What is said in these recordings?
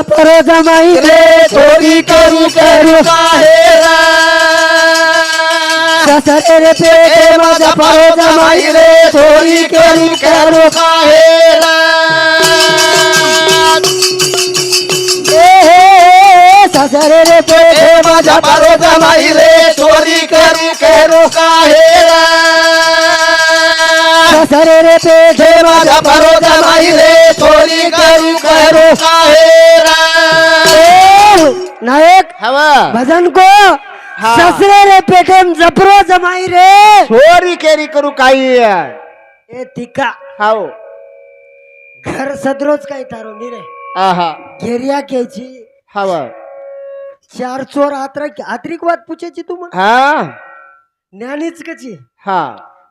जपरो जमाई रे करू करू काहेरा ससरे रे पेटे चोरी करू करू काहेरा ससरे रे पेटे जमाई रे चोरी करू करू काहेरा ससरे रे पेटे जमाई रे करू करू काहेरा नायक हवा भजन को. ससरे रे पेटे जपरो जमाई रे. छोरी केरी करू काही. ए तिका. हाओ घर सदरोज काही तारो नी रे. आहा. केरिया केची हवा चार चोर आत्र आत्रिक वाद पूछेची तू मग? हा. ज्ञानीच कची हा.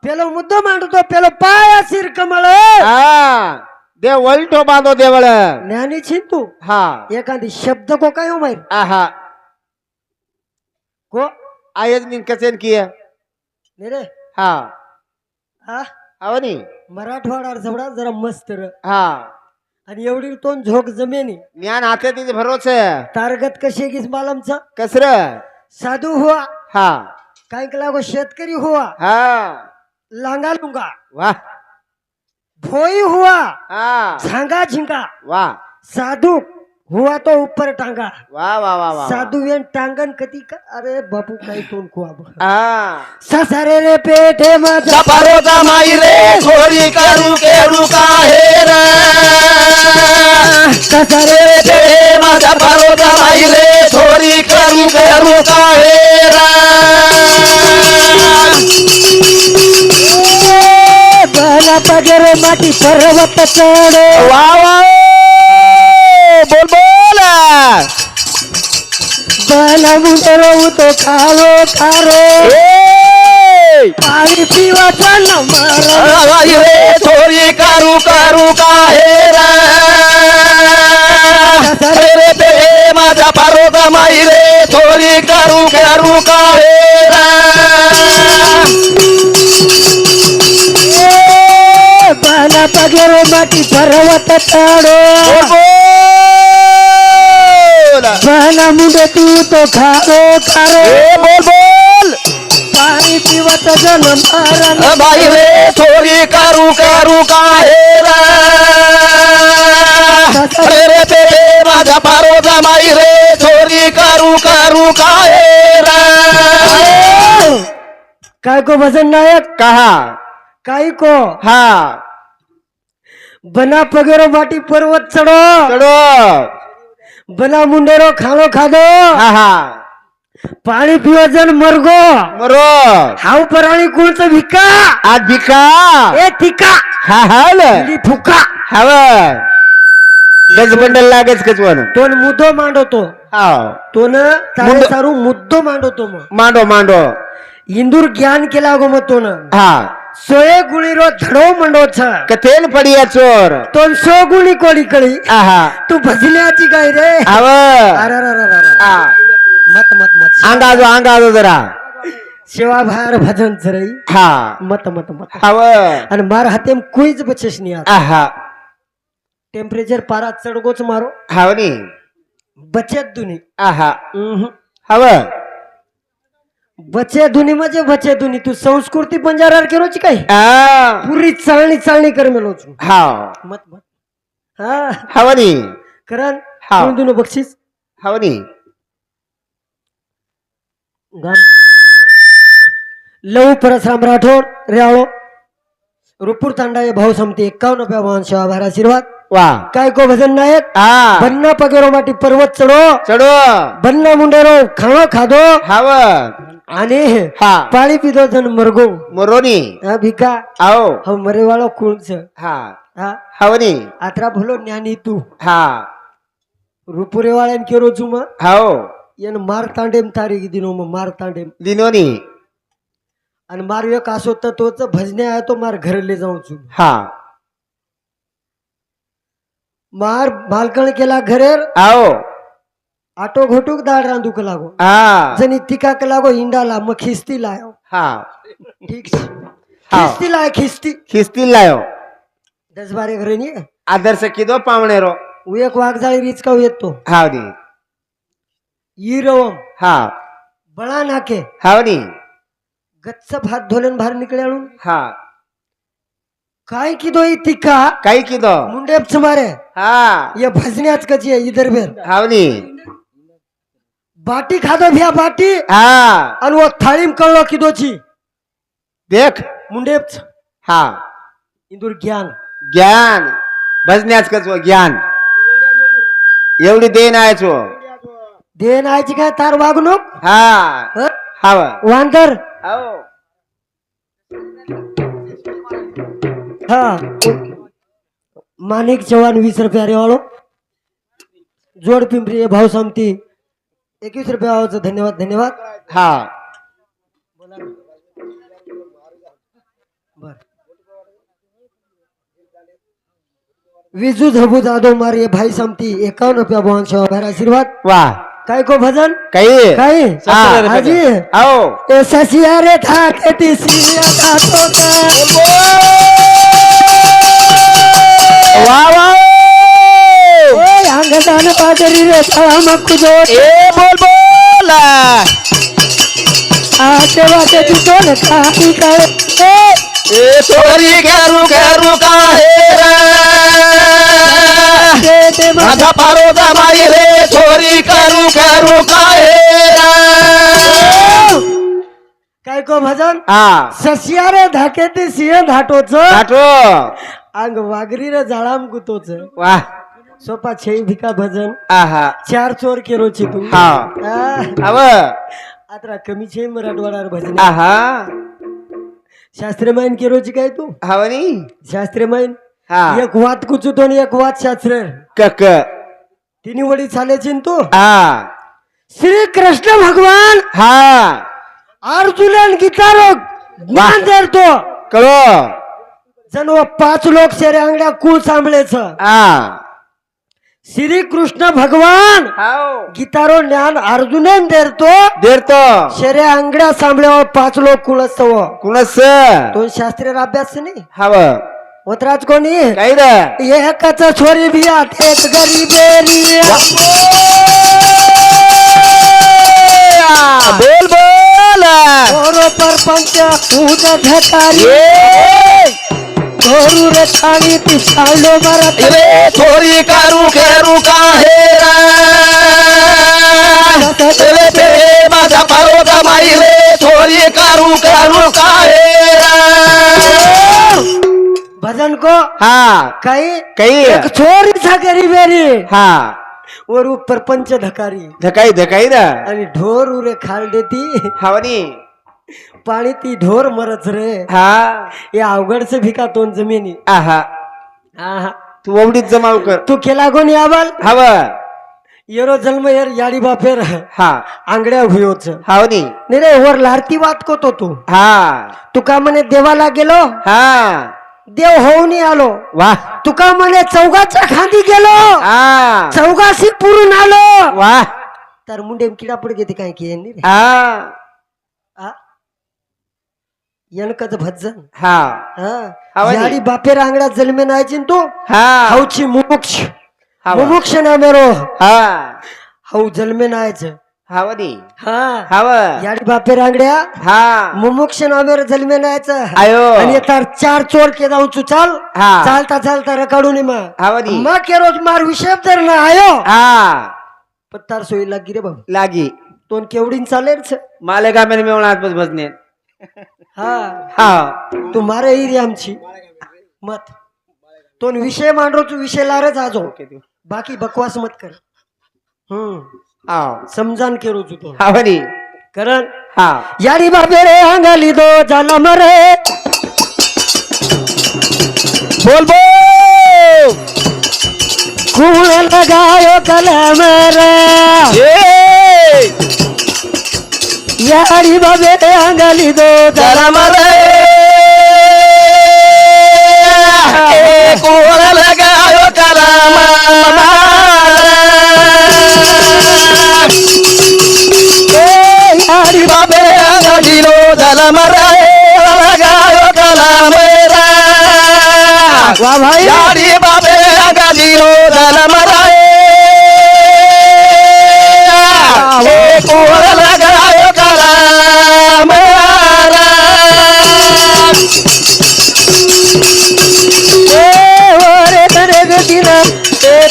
पेलो मुद्दो मांडतो पेलो पाया सिर कमळ. हा. देव वलटो बांधो देवळ ज्ञानी चिंतू तू हा. एखादी शब्द को काय हो माहीत? आहा. को? आयज मी कसे किया? नाही रे. हा. हा अवनी नी. मराठवाडा जवळा जरा मस्त र. हा. आणि एवढी तो झोक जमेनी. ज्ञान हाते तिथे भरोच तारगत कशी गीस मालमचा कसर? साधू हुआ. हा. काय लागो शेतकरी हुआ. हा. लांगा लुंगा. वा. भोई हुआ हा. झांगा झिंगा. वा. साधू हुआ तो ऊपर टांगा. वा वा वा वा साधू वेन टांगन कधी का? अरे बापू काही तोंड खुआ हा. ससरे रे पेटे माझा. जपारो जमाई रे चोरी करू केरू काहेर ससरे रे ते माझा. पारो जमाई रे चोरी करू केरू काहेर बला पगरे माटी पर्वत चढो. वा वा बोल बोल बला मुंडरो तो खारो. खारो! पाणी पिवाचा नंबर रे चोरी करू करू काहेर रे. ते माझा पारो जमाई रे. चोरी करू करू बला पगरे माटी पर्वत चढो बोल बला. मुंडे तू तो खारो खारो बोल बोल. पाणी पिवाचा जन्म भाई रे चोरी करू करू काहेर रे? रे ते माझा पारो जमाई रे चोरी करू करू काहेर काय को भजन नायक? कहा? काय को हा. बना पगेरो माटी पर्वत चढो. चढो. बना मुंडेरो खाणो खादो. हा हा. पाणी पिवा जण मरगो. मरो. हाव पराणी कुळच भिका. आज भिका. ए तिका हा हाल. फुका. हव. गजबंडल लागेच कच म्हणून तोन मुद्दो मांडवतो तारे मुद्दो- सारू मुद्दो मांडवतो मग. मांडो मांडो. इंदूर ज्ञान केला गो मग तोन. हा. सोये गुळीरो धडो मंडो छ कथेन पडिया चोर सो गुणी कळी आहा तू भजण्याची काय रे हव अरे अरे अरे अरे. मत मत मत अंगाजो अंगाजो जरा शिवा बाहेर भजन चरई हा मत मत मत हव आणि मार हाते कुईच बचेस नाही आता आहा टेम्परेचर पारा चढगोच मारो हावनी बचत दुनी आहा. हव बचे दुनी म्हणजे बचे दुनी तू संस्कृती बंजारार केलोची काय? पुरी चाळणी चाळणी कर मेलोच. हाव. मत मत. हा. हवनी. करण हा. कोण दुनो बक्षीस हवनी. गाम लव परसराम राठोड रेवाळो रुपूर तांडा भाऊ समती एक्कावन्न रुपया भवन सेवा भार आशीर्वाद. वा. काय को भजन नायक? हा. बन्ना पगेरो माटी पर्वत चढो. चढो. बन्ना मुंडेरो खाणो खादो. हाव. आणि हा. पाणी पिदो जण मरगो. मोरोनी. हा भिका. आओ हो मरेवाळो कुळच. हा. हा. हवनी. आत्रा भलो ज्ञानी तू. हा. रुपुरेवाळ्यान केरो चुम हाव. येन मार तांडेम तारीख दिनो मग मार तांडेम. दिनोनी. आणि मार एक असो तर तोच भजने आहे तो मार घरले जाऊ चुम हा. मार मालकण केला घरेर आओ. आटो घोटूक दाळ रांधूक लागो. हा जणी तिकाक लागो हिंडाला मग खिस्ती लायो. हा. ठीक छे. खिस्ती लाय खिस्ती. खिस्ती लायो. दस बारे घरे नी. आदर्श किदो पावणेरो एक वाघजाळी रिचकाव येतो. हावनी इरवम हा. बळा नाके. हावनी गच्च भात धोलन बाहेर निकळून हा. काय की दो तिका काही की दो मुंडेपच मारे हा. ये भजण्याच कची आहे इधर बेर हावनी. बाटी खादो भ्या बाटी? हा. आणि वो थाळीम कळलो की दोची देख. मुंडेपच हा. इंदूर ज्ञान. ज्ञान. भजण्याच कच ज्ञान. एवढी देण आहे देन आयची काय तार वागणूक? हा. हं? हाव. वांदर. हा. माणिक चव्हाण वीस रुपया रे वाळो. जोड पिंपरी भाव समती एकवीस रुपया वाळोचं धन्यवाद धन्यवाद. हा. बर. विजू झबू जाधव मारे भाई समती एकावन्न रुपया भवन भर आशीर्वाद. वा. काय को भजन काही काय हा, हाजी हाव ए ससिया रे था खेती सिया था तो का वा वा ए अंगदान पादरी रे थाम कुजो ए बोल बोल आते वाटे तू दोन काही काय ए ए चोरी करू करू काहे रे ते ते माझा माझा पारो जमाई रे चोरी करू रे काय को भजन? हा. ससिया रे धाके ते सिंह धाटोच. आठो अंग वागरी रे जाळाम गुतोच. वा. सोपा छे भिका भजन. आहा. चार चोर केरोची तू हा. अव आता कमी छे मराठवाडावर भजन. आहा. शास्त्रीय माईन केरोची काय तू? हवनी. शास्त्रीय माईन हा. एक वाद कुचुतो आणि एक वाद शास्त्र कक तिन्ही वडी चालायची न तू? हा. श्री कृष्ण भगवान! हा. अर्जुन गीतारो ज्ञान देतो. कळो. जण वो पाच लोक शेरे अंगड्या कुळ सांभळेच. हा. श्री कृष्ण भगवान! हाव गीतारो ज्ञान अर्जुनन देतो. देरतो शेरे अंगड्या सांभळ्यावर पाच लोक कुणस दोन शास्त्रीय अभ्यास नाही? हव होतराज कोणी? काही रे? एकच छोरी बिया एक गरीबेरी बोल बोल. ओरो परपंच उद झकारी ये. धोरू रे खाणी ती चाललो बरत रे चोरी करू करू काहे रे? रे माझा पारो जमाई रे चोरी करू करू भजन को हा काही काही एक छोरी सा गरीबेरी हा वर ऊपर पंच धकारी धकाई धकाई रे आणि ढोर उरे खाल देती हवनी पाणी ती ढोर मरच रे हा या अवघडच भिका तोन जमिनी आहा आहा. तू ओवडीत जमाव कर तू केला कोणी आवाल हव येरो जन्म येर याडी बापेर हा आंगड्या हुयोच हावनी नाही रे वर लारती वाद कोतो तू हा तुका म्हणे देवाला गेलो हा देव होऊन आलो. वा. तुका म्हणे चौगाच्या खांदी गेलो. हा. चौगाशी पुरून आलो. वा. तर मुंडे किडा पड घेते काय की हा? यणकच भजन. हा. हा. बापेर आंगड्यात जन्मे नायची तू. हा. हाऊची मुमुक्ष. मुमुक्ष ना मेरो हा. हाऊ जन्मे नायच हावनी हा. हाव. याडी बापेर आंगड्या हा. मुमुक्ष ना मेरो जन्मे नायच आयो आणि तार चार चोर के जाऊ तू चाल. हा. चालता चालता रकाडून मा हावनी मा के रोज मार विषय तर ना आयो हा. पत्तार सोयी लागी रे बाबू लागी. तोन केवढीन चालेल छ? माले का मैंने मिळवणार बस बसने. हा. हा. तू मारे इरी आमची. मत. तोन विषय मांडरो तू विषय लारच आजो बाकी बकवास मत कर. हा समजान तू. तो हावनी कारण? हा याडी बाबे रे अंगाली दो झाला मरे बोल बोल. कुण लगायो कलम रे. ये. याडी बाबे रे अंगाली दो जरा मरे ए बाबे आगाडीलो झाला मरा वा भाई यारी बाबे आगाडीलो झाला मरा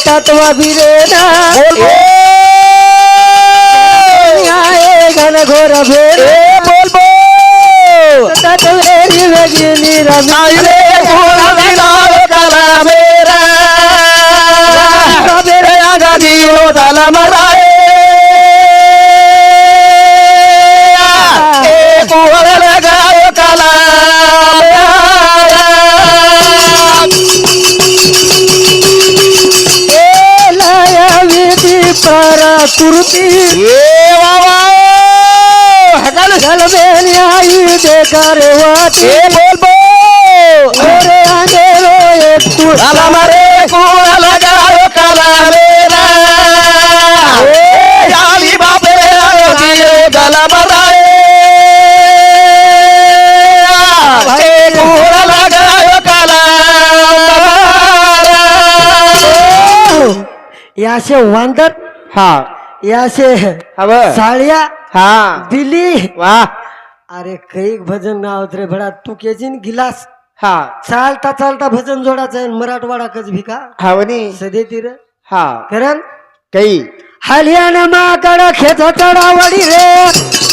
तत्व भिरेना बोल आए घन घोर भेद बोल बोल. तत्वेरी वेगिनी रमी नाही रे कोणा दिला काला मेरा. मेरे आगा दियो झाला मराए. ए कोहळ लगायो काला हकाल जल बेनी आई देकर वाती ए बोल बोल. ओरे अंधेरो एक काला मरे कोहळ लगायो काला मेरा? ए आली बापे आयो दियो झाला मराए ए कोहळ लगायो काला? याशे वांदर. हा. याशे साळ्या. हा। दिली। वा अरे कैक भजन नाव रे भडा तू केजीन गिलास। हा। चालता चालता भजन जोडायचं आहे मराठवाडा कच भिका हवनी सदे तिर। हा। करण? काही हलियाना माकड खेच चढावडी रे।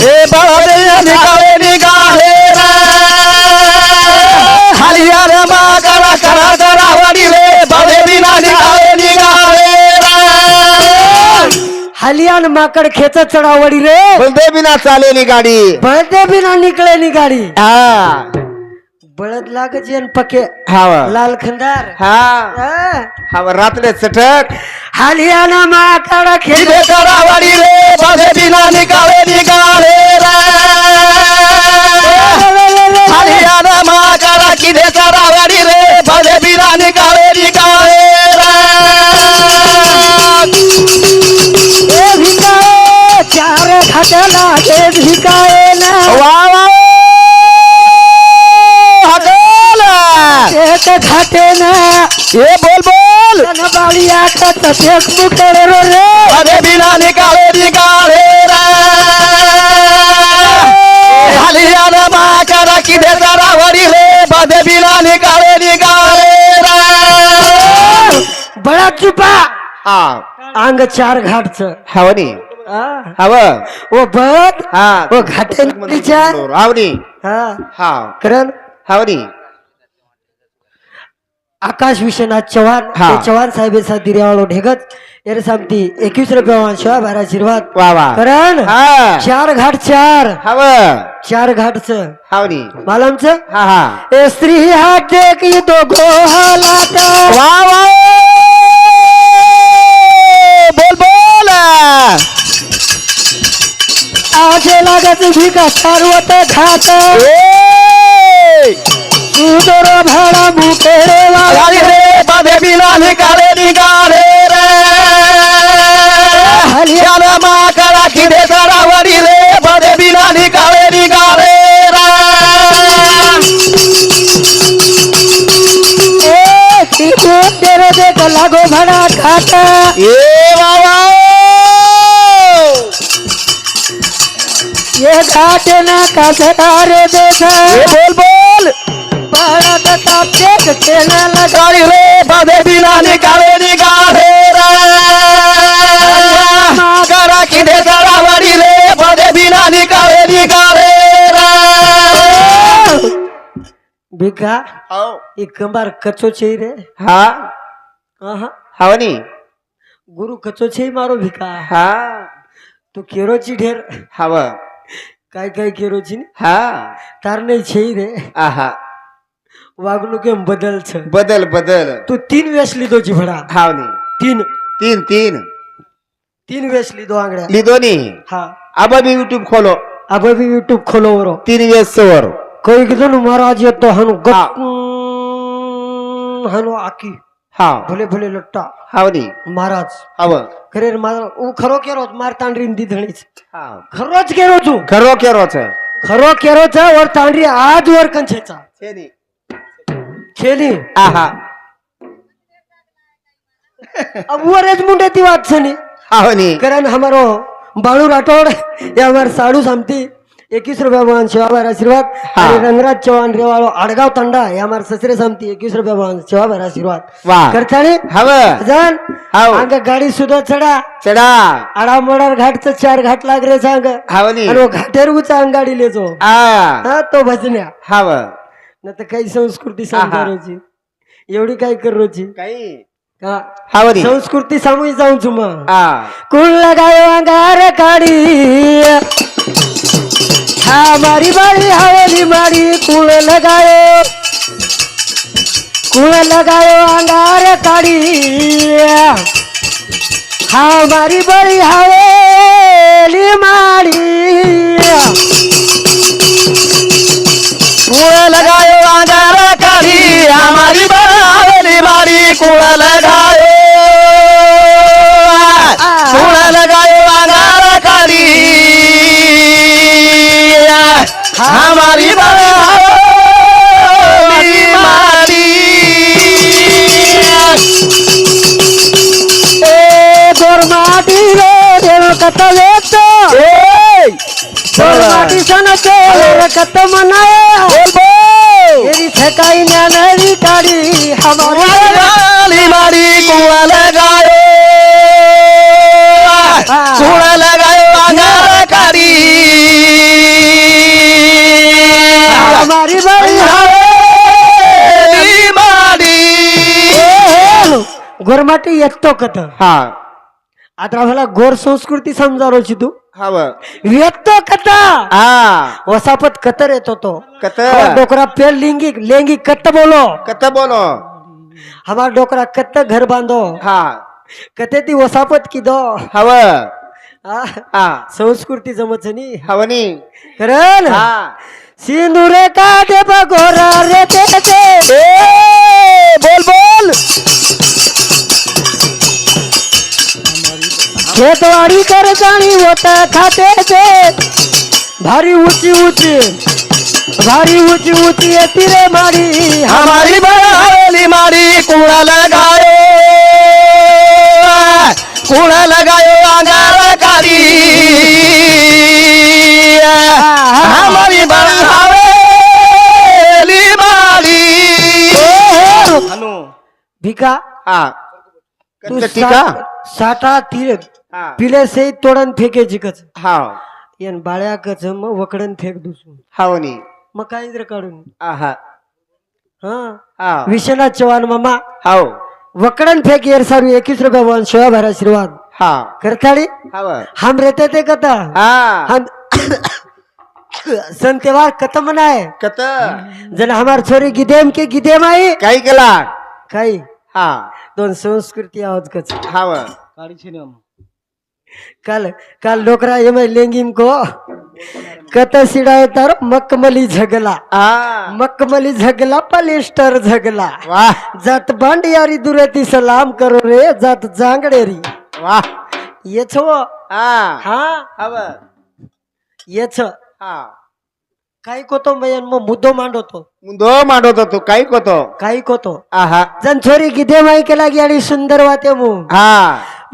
हे बाबे निघाले निघाले हलियान माकड खेच चढावडी रे. बंदे बिना चालेली गाडी. बळदे बिना निकळे नी गाडी. हा. बळद येन पके. हाव लाल खंदार. हा. हा. हाव रातले चटक. हलियाना माकड खेच किती करा वडी रे. बाबे बिना निघाले निघाले रे. हरियाणा महाकारा किदे करावाडी रे. भले बिना निकाले घाट लागे भिकाए ना। एक घाटे ना। ये बोल बोल। तन बाळी आखत तेक मुकडे रो रे। भले बिना निकाले निकाले किदे रे। बिना निकाले निकाले बळा चुपा। हा. अंग चार घाटच। हवनी. हव. ओ बघ हा. ओ घाटे नदीच्या हवनी. हा. हा करण. हवनी. आकाश विश्वनाथ चव्हाण. हा. ते चव्हाण साहेबेचा दिर्यावाळो ढेगत. यार सांगती एकवीस रुपया शिवाय बारा आशीर्वाद वा वा. करण. हा. चार घाट चार. हव. चार घाटच. हवनी. मालमच हा हा. ए स्त्री हात की तो गोहालात वा वा. आजे लागत भिका सारवत ए! सुदर भाडा वाला गाडी रे बाधे बिना निकाले निकाले रे। माकडा किदे रे बाधे बिना निकाले निकाले रे। ए ती तेरे देख लागो भाडा ए बाबा ये घाट ना कासदार देख ए बोल बोल भाडा तथा देख केना लगा गाडी रे बाधे बिना निकाले निकाले रे माकडा किदे करावरी रे बाधे बिना निकाले निकाले रे भिका एक कंबार कच्चो छे रे हा आहा हवनी गुरु कच्चो छे मारो भिका हा तू केरोची ढेर हव काय काय केरोची हा तार नाही छे रे आहा वागणूक एम बदल छ बदल बदल तू तीन वेस लिदो जिभडा हावनी तीन तीन तीन तीन वेस लिदो आंगड्या लिदोनी हा अब भी यूट्यूब खोलो अब भी यूट्यूब खोलो वरो तीन वेस सवर कोई किदन महाराज येतो हनु हा. गप हनु आकी हा भले भले लट्टा हावनी महाराज हव खरे रे मार उ खरो केरो मार तांडरी दी धणीच हा खरोच केरो तू खरो केरोच खरो केरोचा वर तांडरी आज वर कंछेचा खेली आहा अब वरच मुंडे ती वाट छनी हावनी कारण हमारो बाळू राठोड ये हमार साडू सामती एकवीस रुपया बळून शिवाभार आशीर्वाद. हा. आणि रंगराज चव्हाण रेवाळो आडगाव तांडा या मार ससरे सामती एकवीस रुपया बळून शिवाभार आशीर्वाद. वा. करताणी हव. जाण हाव. अंग गाडी सुद्धा चढा. चढा. आडामोडार घाटचं चार घाट लाग रे सांग. हवनी. आणि घाटेर उचा अंग गाडी लेचो. आ. हा तो भजन्या. हव. न तर काही संस्कृती समजारोची एवढी काय करोची? काही. हा. हवनी. संस्कृती सामूही जाऊन चुमा आ. कुल लगायो अंगार काढी. हा मारी बारी हवेली मारी कुळ लगायो. कुळ लगायो अंगार काढी. हा मारी बारी हवेली मारी. कुळ लगायो अंगार काढी. हमारी हवेली मारी कुळ लगायो. हमारी बावली मारी ए गोरमाटी रे देव कत वेतो गोरमाटी सन के कत मनाया गोरमाटी येतो कथ? हा. आता मला गोर संस्कृती समजारोची तू. हव येतो कथा. हा. वसापत कतर येतो तो. कत हमारा डोकरा पेड़ लिंगी लेंगी कत्त बोलो. कत बोलो. हमारा डोकरा कत्त घर बांधो. हा. कते ती वसापत की दो. हव हा? हा. संस्कृती नी हवनी. करण. हा. सिंदुरे का दे बगोरा रे ते ते ए, बोल बोल. खेतवाड़ी कर जानी होता खाते थे भारी ऊंची ऊंची भारी ऊंची ऊंची है तिरे मारी हमारी हवेली मारी कूड़ा लगायो कूड़ा लगायो अंगार काली हमारी हवेली मारी हनु भिका हा तू साठा तिर हा पिले से तोडन फेके जिकच हा येन बाळ्या कच मग वकडन फेक दुसू हावनी मग काय जर काढून आहा हा हा विश्वनाथ चव्हाण मामा हाव वकडन फेक येर सारू एकवीस रुपये वन शिवा भर आशीर्वाद हा करताळी हाव हम रहते थे कथा हा हम सन त्योहार खत्म मनाए कत जन हमार छोरी गिदेम के गिदेम आई काही केला काही हा. दोन संस्कृती आहोत कच हाव काल काल डोकरा एम लेंगिम को कत सिडाय तर मकमली झगला. मकमली झगला पलिस्टर झगला. वाह जात बांड यारी दुरेती सलाम करो रे जात जांगडेरी. वाह येच. हो. हा. हा हाव येच. हा. काही कोतो मयन मग मुद्दो मांडवतो मुंदो मांडवतो तू काही कोतो काही कोतो आहा जन छोरी गिदे केला गी आणि सुंदर वाते मू हा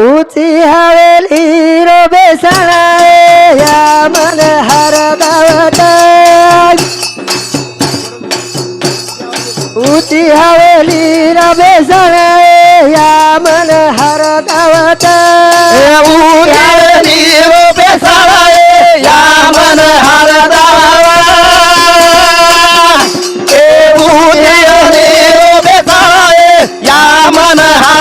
ऊंची हवेली रो बेसणाए या मन हर दावत ऊंची हवेली रो बेसणाए या मन हर दावत उद्यानी रोपे साळाए या मन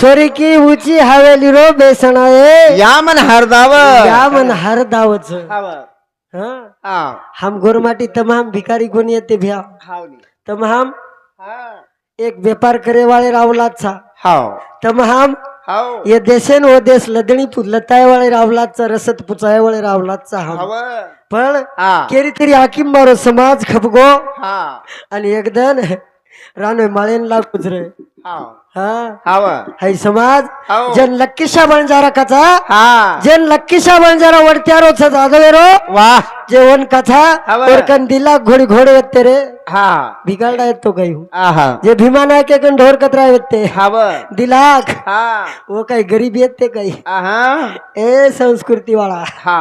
छोरी की ऊंची हवेली रो बेसणाए या मन हरदाव. या मन हर हाँ? हाव हम गोरमाटी तमाम भिकारी कोणी येते भ्या. तमाम हा. एक व्यापार करे वाले रावलाचा. हाव. तम हम हाव. ये देशेन वो देश लदणी लताय वाले रावलाचा रसत पुचाय वाले रावलाचा हाव. पण हा. केरी तरी हाकीम मारो समाज खपगो. हा. आणि एकदन रानो माळेन ला कुजरे. हा? हाव. हाय समाज हाव. जन लक्कीशा बंजारा कथा हा. जन लक्कीशा बंजारा वडत्यारो जादवेरो वाह. जेवण कथा हाव. और कंदीला घोडी घोडे येते रे. हा. बिघाडा येतो काही. आहा. जे भीमान आहे के ढोर कतरा येते हाव. दिलाख हा. वो काही गरीब येते काही. आहा. ए संस्कृती वाळा हा.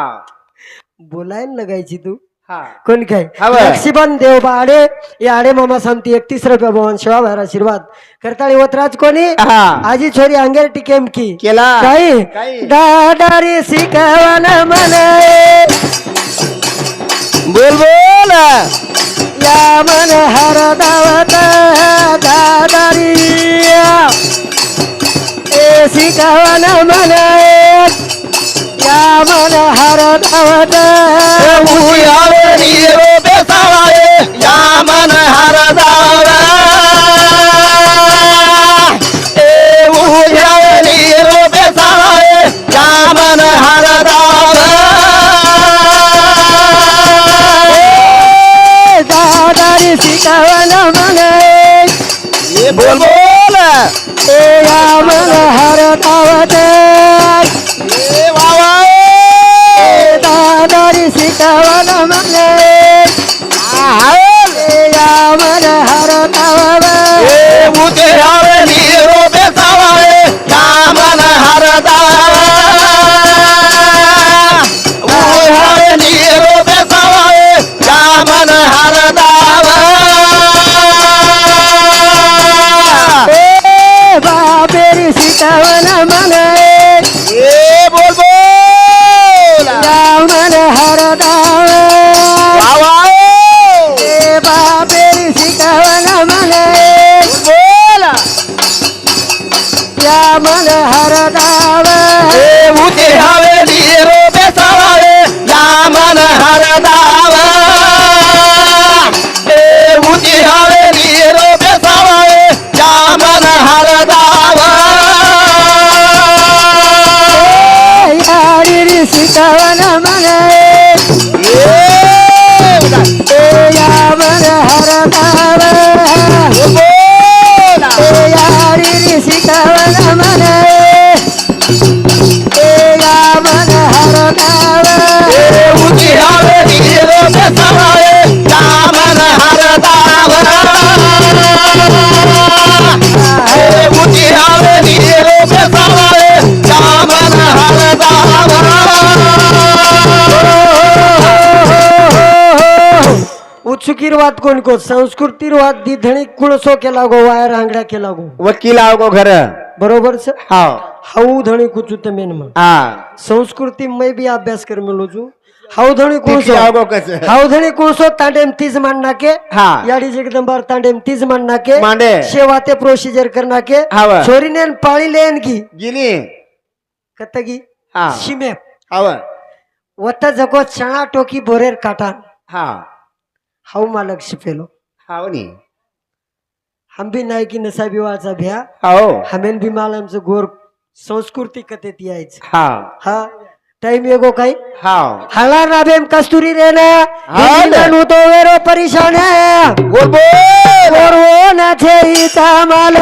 बोलायला लगायची तू. कोण काय. लक्ष्मण देव आडे या आडे मामा सांगती एकतीस रुपया भवन शिवा भार आशीर्वाद. करताळी वतराज कोणी? हा. आजी छोरी अंगेर टिकेम की. केला. काही. दादारी शिकवण म्हणे बोल बोल. या मन हर दावत दादारी. ए शिकवण म्हणे या मन हर दावत बोल बोल। ए मन हर दावत यारी वाद कोण को? संस्कृतीर वाद धणी कुळसो केला गो वायर आंगड्या केला गो वकील आव गो घर। बरोबर से? हाव हाऊ धणी कुचू मेन मग हा। संस्कृती मै बी अभ्यास कर मिलो छू हाऊ धणी कोणसो आव गो कस? हाऊ धणी कोणसो तांडेम तीज मान नाके हा। याडी जगदंबार तांडेम तीज मान नाके मांडे। शेवा ते प्रोसिजर कर नाके हाव। छोरी नेन पाळी लेन की। गिनी। कतगी हा। शिमे। हाव। वत जगो चणा टोकी बोरेर काटा हा। हाऊ मालक शिपेलो. हाव नी. हम भी नाही की नसाबी वाळचा भ्या. हाव. हमेन भी माल आमचं गोर संस्कृती कथेत यायचं. हा हा? टाइम येगो काही? हाव. हाला नाबेम कस्तुरी रेना हा ना. नु तो वेरो परेशान है बोल बोल. और वो ना थे इता माल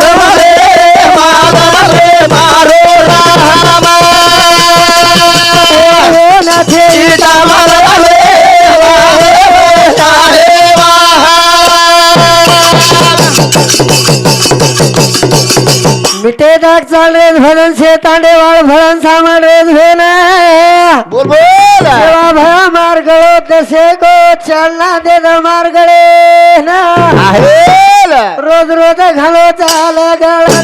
चाल रे भलन से तांडे वाळ भलन सामान रे भेना बोल बोल. सेवा भया मार्गळो तसे गो चालना दे द मार्गळे ना. रोज रोज घालो चाल गळा.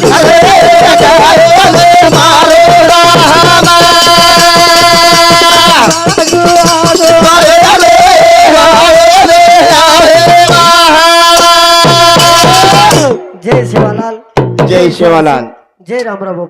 जय शिवालाल. जय शिवलाल. जय रामराव